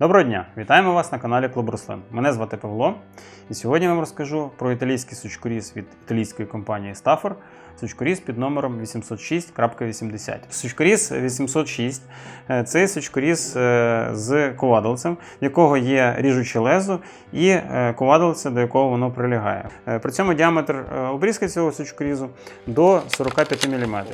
Доброго дня! Вітаємо вас на каналі Клуб Руслин. Мене звати Павло, і сьогодні я вам розкажу про італійський сучкоріз від італійської компанії Stafford, сучкоріз під номером 806.80. Сучкоріз 806 е, це сучкоріз е, з ковадолцем, в якого є ріжуче лезо і е, ковадолце, до якого воно прилягає. При цьому діаметр обрізки цього сучкорізу до 45 мм.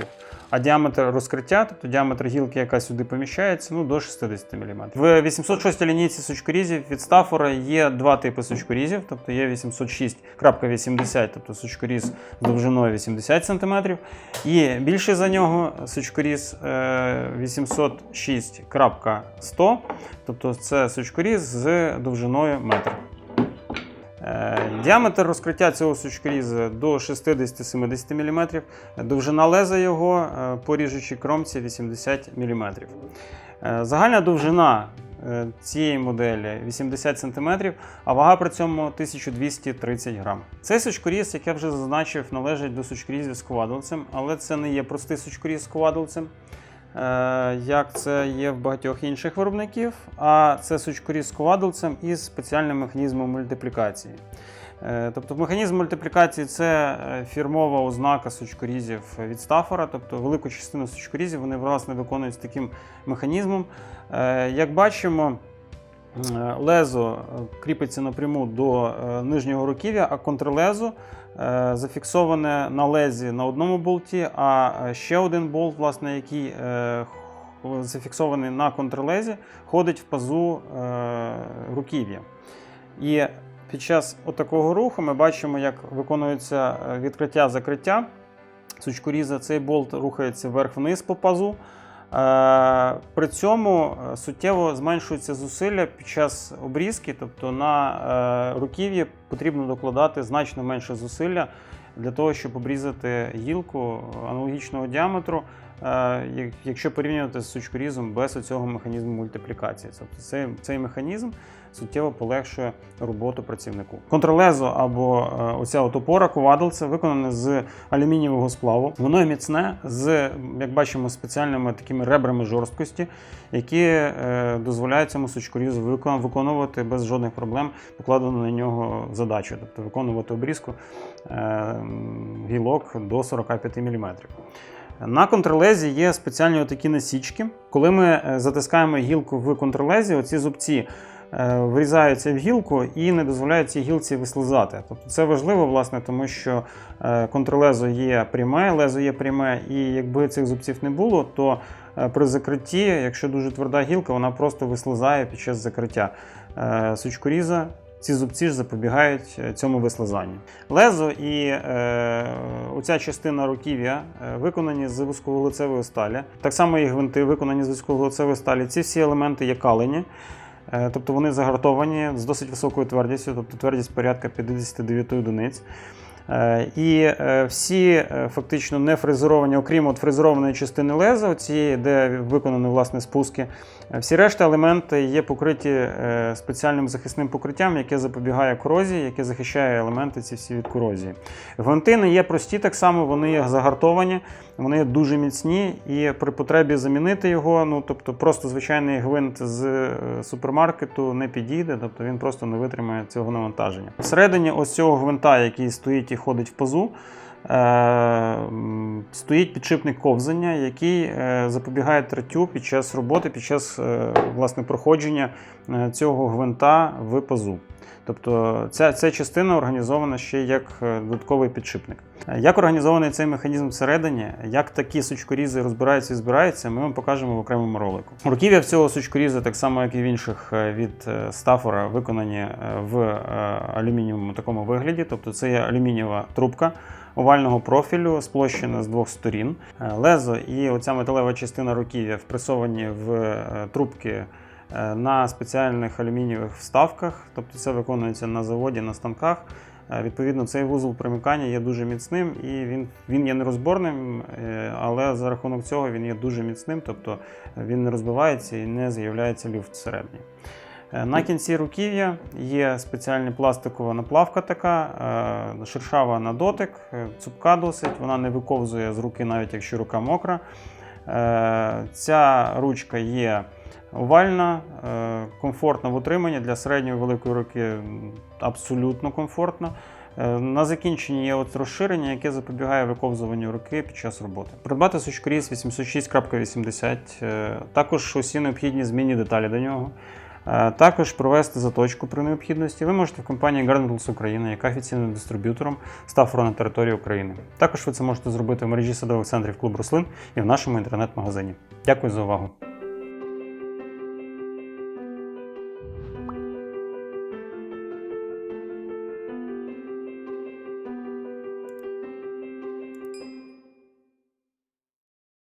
А діаметр розкриття, тобто діаметр гілки, яка сюди поміщається, ну до 60 мм. В 806 лінійці сучкорізів від Стафора є два типи сучкорізів, тобто є 806.80, тобто сучкоріз з довжиною 80 см, і більший за нього сучкоріз е, 806.100, тобто це сучкоріз з довжиною метр. Е, Діаметр розкриття цього сучкоріза до 60-70 мм, довжина леза його е, по ріжучій кромці 80 мм. Е, Загальна довжина цієї моделі 80 см, а вага при цьому 1230 грам. Цей сучкоріз, як я вже зазначив, належить до сучкорізів з ковадолцем, але це не є простий сучкоріз з ковадолцем. Е, Як це є в багатьох інших виробників, а це сучкоріз з ковадолцем із спеціальним механізмом мультиплікації. Е, Тобто механізм мультиплікації це е, фірмова ознака сучкорізів від Стафора, тобто велику частину сучкорізів вони власне виконують з таким механізмом. Як бачимо, лезо е, кріпиться напряму до е, нижнього руків'я, а контрлезо е, зафіксоване на лезі на одному болті, а е, ще один болт, власне, який е, зафіксований на контрлезі, ходить в пазу е, руків'я. І під час такого руху ми бачимо, як виконується е, відкриття-закриття сучкоріза. Цей болт рухається вверх-вниз по пазу. Е, При цьому е, суттєво зменшується зусилля під час обрізки, тобто на е, руків'ї потрібно докладати значно менше зусилля для того, щоб обрізати гілку аналогічного діаметру, якщо порівнювати з сучкорізом без цього механізму мультиплікації. Тобто цей, цей механізм суттєво полегшує роботу працівнику. Контролезо або е, оця от опора ковадолця виконане з алюмінієвого сплаву. Воно міцне з, як бачимо, спеціальними такими ребрами жорсткості, які е, дозволяють цьому сучкорізу виконувати без жодних проблем покладену на нього задачу, тобто виконувати обрізку е, гілок до 45 мм. На контрлезі є спеціальні такі насічки. Коли ми е, затискаємо гілку в контрлезі, оці зубці е, врізаються в гілку і не дозволяють цій гілці вислизати. Тобто це важливо, власне, тому що е, контрлезо є пряме, лезо є пряме, і якби цих зубців не було, то при закритті, якщо дуже тверда гілка, вона просто вислизає під час закриття сучкоріза. Ці зубці ж запобігають е, цьому вислизанню. Лезо і е, оця частина руків'я е, виконані з вузьковолицевої сталі. Так само і гвинти виконані з вузьковолицевої сталі. Ці всі елементи є калені. Е, Тобто вони загартовані з досить високою твердістю, тобто твердість порядка 59 одиниць. Е, І е, всі е, фактично не фрезеровані, окрім от фрезерованої частини леза, цієї, де виконані власне спуски. Всі решта елементи є покриті спеціальним захисним покриттям, яке запобігає корозії, яке захищає елементи ці всі від корозії. Гвинти не є прості, так само вони є загартовані, вони є дуже міцні, і при потребі замінити його, ну тобто просто звичайний гвинт з супермаркету не підійде, тобто він просто не витримає цього навантаження. Всередині ось цього гвинта, який стоїть ходить в пазу. е, Стоїть підшипник ковзання, який е, запобігає тратю під час роботи, під час е, власне проходження цього гвинта в пазу. Тобто ця, ця частина організована ще як е, додатковий підшипник. Як організований цей механізм всередині, як такі сучкорізи розбираються і збираються, ми вам покажемо в окремому ролику. Руків'я цього сучкоріза, так само як і в інших е, від е, стафора, виконані в алюмінієвому такому вигляді. Тобто це є алюмінієва трубка овального профілю, сплощена з двох сторін. Лезо і оця металева частина руків'я впресовані в трубки на спеціальних алюмінієвих вставках, тобто це виконується на заводі, на станках. Е, Відповідно, цей вузол примикання є дуже міцним і він, він є нерозборним, е, але за рахунок цього він є дуже міцним, тобто він не розбивається і не з'являється люфт всередині. Е, На кінці руків'я є спеціальна пластикова наплавка така, е, шершава на дотик, е, цупка досить, вона не виковзує з руки, навіть якщо рука мокра. Е, Ця ручка є Овальна, е, комфортна в утриманні для середньої великої руки абсолютно комфортна. Е, На закінченні є от розширення, яке запобігає виковзуванню руки під час роботи. Придбати сучкоріз 806.80, е, також усі необхідні змінні деталі до нього. Також провести заточку при необхідності ви можете в компанії Garden Tools Україна, яка офіційним дистриб'ютором Ставфро на території України. Також ви це можете зробити в мережі садових центрів клуб рослин і в нашому інтернет-магазині. Дякую за увагу.